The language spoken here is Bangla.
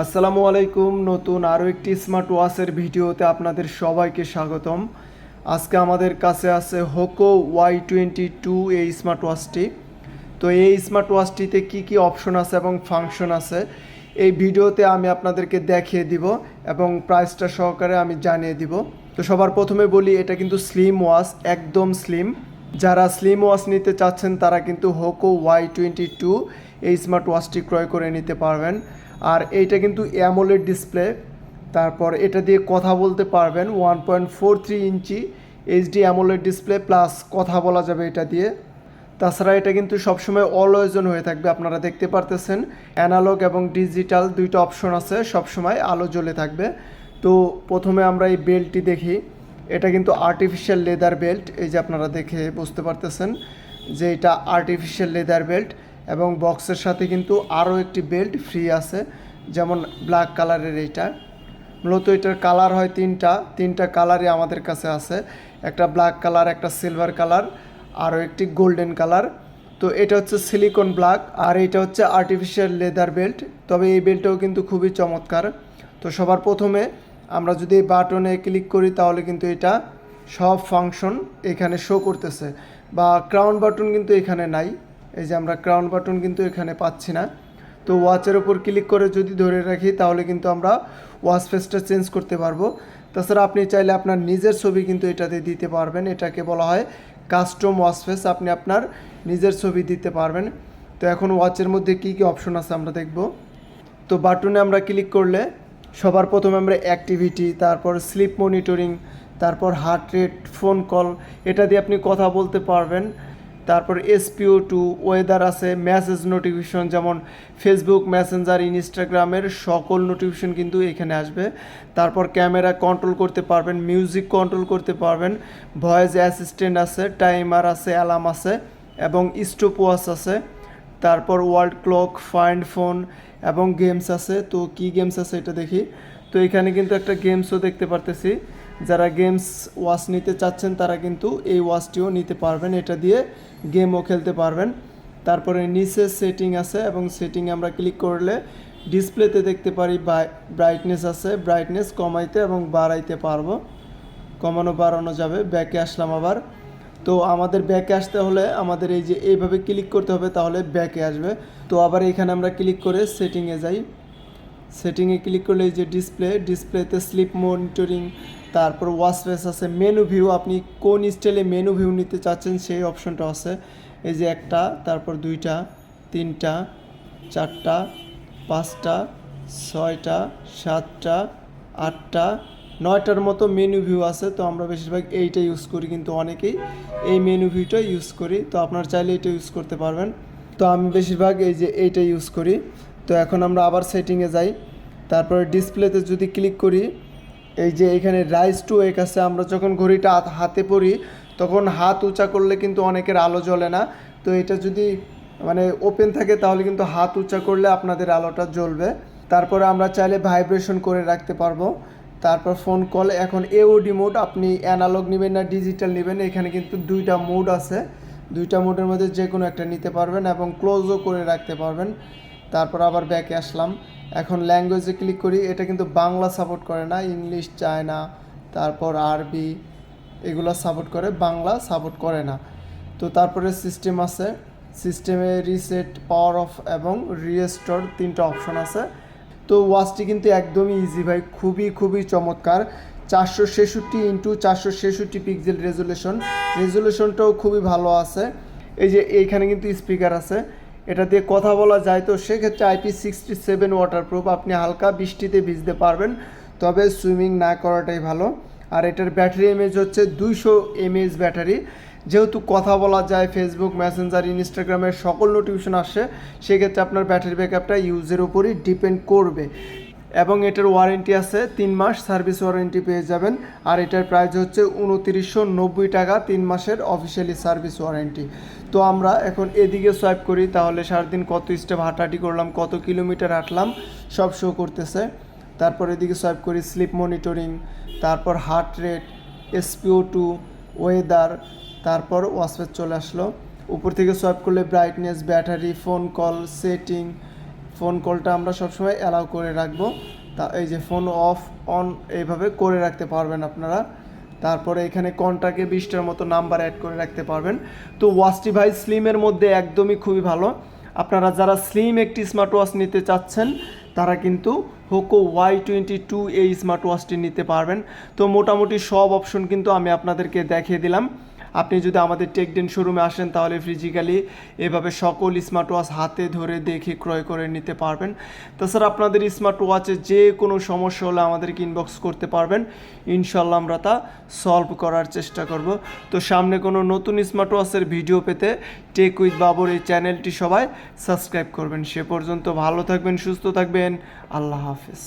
আসসালামু আলাইকুম, নতুন আরও একটি স্মার্ট ওয়াচের ভিডিওতে আপনাদের সবাইকে স্বাগতম। আজকে আমাদের কাছে আছে হোকো ওয়াই টোয়েন্টি টু এই স্মার্ট ওয়াচটি তো এই স্মার্ট ওয়াচটিতে কী কী অপশন আছে এবং ফাংশন আছে, এই ভিডিওতে আমি আপনাদেরকে দেখিয়ে দিব এবং প্রাইসটা সহকারে আমি জানিয়ে দিব। তো সবার প্রথমে বলি, এটা কিন্তু স্লিম ওয়াচ একদম স্লিম যারা স্লিম ওয়াচ নিতে চাচ্ছেন, তারা কিন্তু হোকো ওয়াই টোয়েন্টি টু এই স্মার্ট ওয়াচটি ক্রয় করে নিতে পারবেন। আর এইটা কিন্তু অ্যামোলেড ডিসপ্লে তারপর এটা দিয়ে কথা বলতে পারবেন one point four three inch HD AMOLED display plus কথা বলা যাবে এটা দিয়ে। তাছাড়া এটা কিন্তু সবসময় অলওয়েজন হয়ে থাকবে, আপনারা দেখতে পারতেছেন। অ্যানালগ এবং ডিজিটাল দুইটা অপশন আছে, সবসময় আলো জ্বলে থাকবে। তো প্রথমে আমরা এই বেল্টটি দেখি। এটা কিন্তু আর্টিফিশিয়াল লেদার বেল্ট এই যে আপনারা দেখে বুঝতে পারতেছেন যে এটা আর্টিফিশিয়াল লেদার বেল্ট এবং বক্সের সাথে কিন্তু আরও একটি বেল্ট ফ্রি আছে, যেমন ব্ল্যাক কালারের এইটা। মূলত এটার কালার হয় তিনটা তিনটা কালারই আমাদের কাছে আছে। একটা ব্ল্যাক কালার একটা সিলভার কালার আরও একটি গোল্ডেন কালার তো এটা হচ্ছে সিলিকন ব্ল্যাক আর এটা হচ্ছে আর্টিফিশিয়াল লেদার বেল্ট তবে এই বেল্টটাও কিন্তু খুবই চমৎকার। তো সবার প্রথমে আমরা যদি এই বাটনে ক্লিক করি, তাহলে কিন্তু এটা সব ফাংশন এখানে শো করতেছে, বা ক্রাউন বাটন কিন্তু এখানে নাই। এই যে আমরা ক্রাউন বাটন কিন্তু এখানে পাচ্ছি না। তো ওয়াচের ওপর ক্লিক করে যদি ধরে রাখি, তাহলে কিন্তু আমরা ওয়াচ ফেসটা চেঞ্জ করতে পারব। তাছাড়া আপনি চাইলে আপনার নিজের ছবি কিন্তু এটাতে দিতে পারবেন। এটাকে বলা হয় কাস্টম ওয়াচ ফেস আপনি আপনার নিজের ছবি দিতে পারবেন। তো এখন ওয়াচের মধ্যে কী কী অপশন আছে আমরা দেখব। তো বাটনে আমরা ক্লিক করলে সবার প্রথমে আমরা অ্যাক্টিভিটি তারপর স্লিপ মনিটরিং তারপর হার্ট রেট ফোন কল এটা দিয়ে আপনি কথা বলতে পারবেন। তারপর এসপিও টু ওয়েদার আছে মেসেজ নোটিফিকেশন যেমন ফেসবুক মেসেঞ্জার ইনস্টাগ্রামের সকল নোটিফিকেশন কিন্তু এখানে আসবে। তারপর ক্যামেরা কন্ট্রোল করতে পারবেন মিউজিক কন্ট্রোল করতে পারবেন ভয়েস অ্যাসিস্ট্যান্ট আছে টাইমার আছে অ্যালার্ম আছে এবং স্টপ আছে। তারপর ওয়ার্ল্ড ক্লক ফাইন্ড ফোন এবং গেমস আছে। তো কি গেমস আছে এটা দেখি। তো এখানে কিন্তু একটা গেমসও দেখতে পারতেছি। যারা গেমস ওয়াচ নিতে চাচ্ছেন, তারা কিন্তু এই ওয়াচটিও নিতে পারবেন। এটা দিয়ে গেমও খেলতে পারবেন। তারপরে নিচে সেটিং আছে এবং সেটিং আমরা ক্লিক করলে ডিসপ্লেতে দেখতে পারি ব্রাইটনেস আছে। ব্রাইটনেস কমাইতে এবং বাড়াইতে পারব। কমানো বাড়ানো যাবে। ব্যাকে আসলাম আবার। তো আমাদের ব্যাকে আসতে হলে আমাদের এই যে এইভাবে ক্লিক করতে হবে, তাহলে ব্যাকে আসবে। তো আবার এখানে আমরা ক্লিক করে সেটিংয়ে যাই। সেটিংয়ে ক্লিক করলে যে ডিসপ্লে ডিসপ্লেতে স্লিপ মনিটরিং তারপর ওয়াচ ফেস আছে মেনু ভিউ আপনি কোন স্টাইলে মেনু ভিউ নিতে চাচ্ছেন সেই অপশনটা আছে। এই যে একটা, তারপর দুইটা, তিনটা, চারটা, পাঁচটা, ছয়টা, সাতটা, আটটা, নয়টার মতো মেনু ভিউ আছে। তো আমরা বেশিরভাগ এইটা ইউজ করি কিন্তু অনেকেই এই মেনু ভিউটা ইউজ করি। তো আপনার চাইলে এটা ইউজ করতে পারবেন। তো আমি বেশিরভাগ এই যে এইটা ইউজ করি। তো এখন আমরা আবার সেটিংয়ে যাই। তারপরে ডিসপ্লেতে যদি ক্লিক করি, এই যে এখানে রাইজ টু এক আছে আমরা যখন ঘড়িটা হাতে পরি তখন হাত উঁচা করলে কিন্তু অনেকের আলো জ্বলে না। তো এটা যদি মানে ওপেন থাকে তাহলে কিন্তু হাত উঁচা করলে আপনাদের আলোটা জ্বলবে। তারপরে আমরা চাইলে ভাইব্রেশন করে রাখতে পারব। তারপর ফোন কল এখন এওডি মোড আপনি অ্যানালগ নেবেন না ডিজিটাল নেবেন, এখানে কিন্তু দুইটা মোড আছে। দুইটা মোডের মধ্যে যে কোনো একটা নিতে পারবেন এবং ক্লোজও করে রাখতে পারবেন। তারপর আবার ব্যাকে আসলাম। এখন ল্যাঙ্গুয়েজে ক্লিক করি, এটা কিন্তু বাংলা সাপোর্ট করে না, ইংলিশ, চায়না, তারপর আরবি, এগুলো সাপোর্ট করে, বাংলা সাপোর্ট করে না। তো তারপরে সিস্টেম আছে সিস্টেমে রিসেট পাওয়ার অফ এবং রিস্টোর তিনটা অপশন আছে। তো ওয়াচটি কিন্তু একদমই ইজি ভাই, খুবই খুবই চমৎকার। চারশো ছেষট্টি ইন্টু চারশো ছেষট্টি পিক্সেল রেজুলেশন রেজুলেশনটাও খুবই ভালো আছে। এই যে এইখানে কিন্তু স্পিকার আছে। এটা দিয়ে কথা বলা যায় তো সেক্ষেত্রে আইপি সিক্সটি সেভেন ওয়াটারপ্রুফ আপনি হালকা বৃষ্টিতে ভিজতে পারবেন, তবে সুইমিং না করাটাই ভালো। আর এটার ব্যাটারি এমএজ হচ্ছে দুইশো এমএএচ ব্যাটারি যেহেতু কথা বলা যায় ফেসবুক মেসেঞ্জার ইনস্টাগ্রামের সকল নোটিফিকেশন আসে, সেক্ষেত্রে আপনার ব্যাটারি ব্যাকআপটা ইউজের উপরই ডিপেন্ড করবে। এবং এটার ওয়ারেন্টি আছে, তিন মাস সার্ভিস ওয়ারেন্টি পেয়ে যাবেন। আর এটার প্রাইস হচ্ছে উনতিরিশশো নব্বই টাকা, তিন মাসের অফিসিয়ালি সার্ভিস ওয়ারেন্টি তো আমরা এখন এদিকে সোয়াইপ করি, তাহলে সারাদিন কত স্টেপ হাঁটাহাঁটি করলাম, কত কিলোমিটার হাঁটলাম, সব শো করতেছে। তারপর এদিকে সোয়াইপ করি স্লিপ মনিটরিং তারপর heart rate SpO two weather তারপর ওয়াসপেজ চলে আসলো। উপর থেকে সোয়াইপ করলে brightness battery phone call setting phone কলটা আমরা সবসময় অ্যালাউ করে রাখব। তা এই যে ফোন অফ, অন এইভাবে করে রাখতে পারবেন আপনারা। তারপরে এখানে কন্টাকে বিশটার মতো নাম্বার অ্যাড করে রাখতে পারবেন। তো ওয়াচটি ভাই স্লিমের মধ্যে একদমই খুবই ভালো। আপনারা যারা স্লিম একটি স্মার্ট ওয়াচ নিতে চাচ্ছেন, তারা কিন্তু হোকো ওয়াই টোয়েন্টি টু এই স্মার্ট ওয়াচটি নিতে পারবেন। তো মোটামুটি সব অপশন কিন্তু আমি আপনাদেরকে দেখিয়ে দিলাম। আপনি যদি আমাদের টেকডেন শোরুমে আসেন, তাহলে ফিজিক্যালি এভাবে সকল স্মার্ট ওয়াচ হাতে ধরে দেখে ক্রয় করে নিতে পারবেন। তাছাড়া আপনাদের স্মার্ট ওয়াচে যে কোনো সমস্যা হলে আমাদেরকে ইনবক্স করতে পারবেন। ইনশাল্লাহ আমরা তা সলভ করার চেষ্টা করব। তো সামনে কোনো নতুন স্মার্ট ওয়াচের ভিডিও পেতে টেক উইথ বাবর এই চ্যানেলটি সবাই সাবস্ক্রাইব করবেন। সে পর্যন্ত ভালো থাকবেন, সুস্থ থাকবেন। আল্লাহ হাফেজ।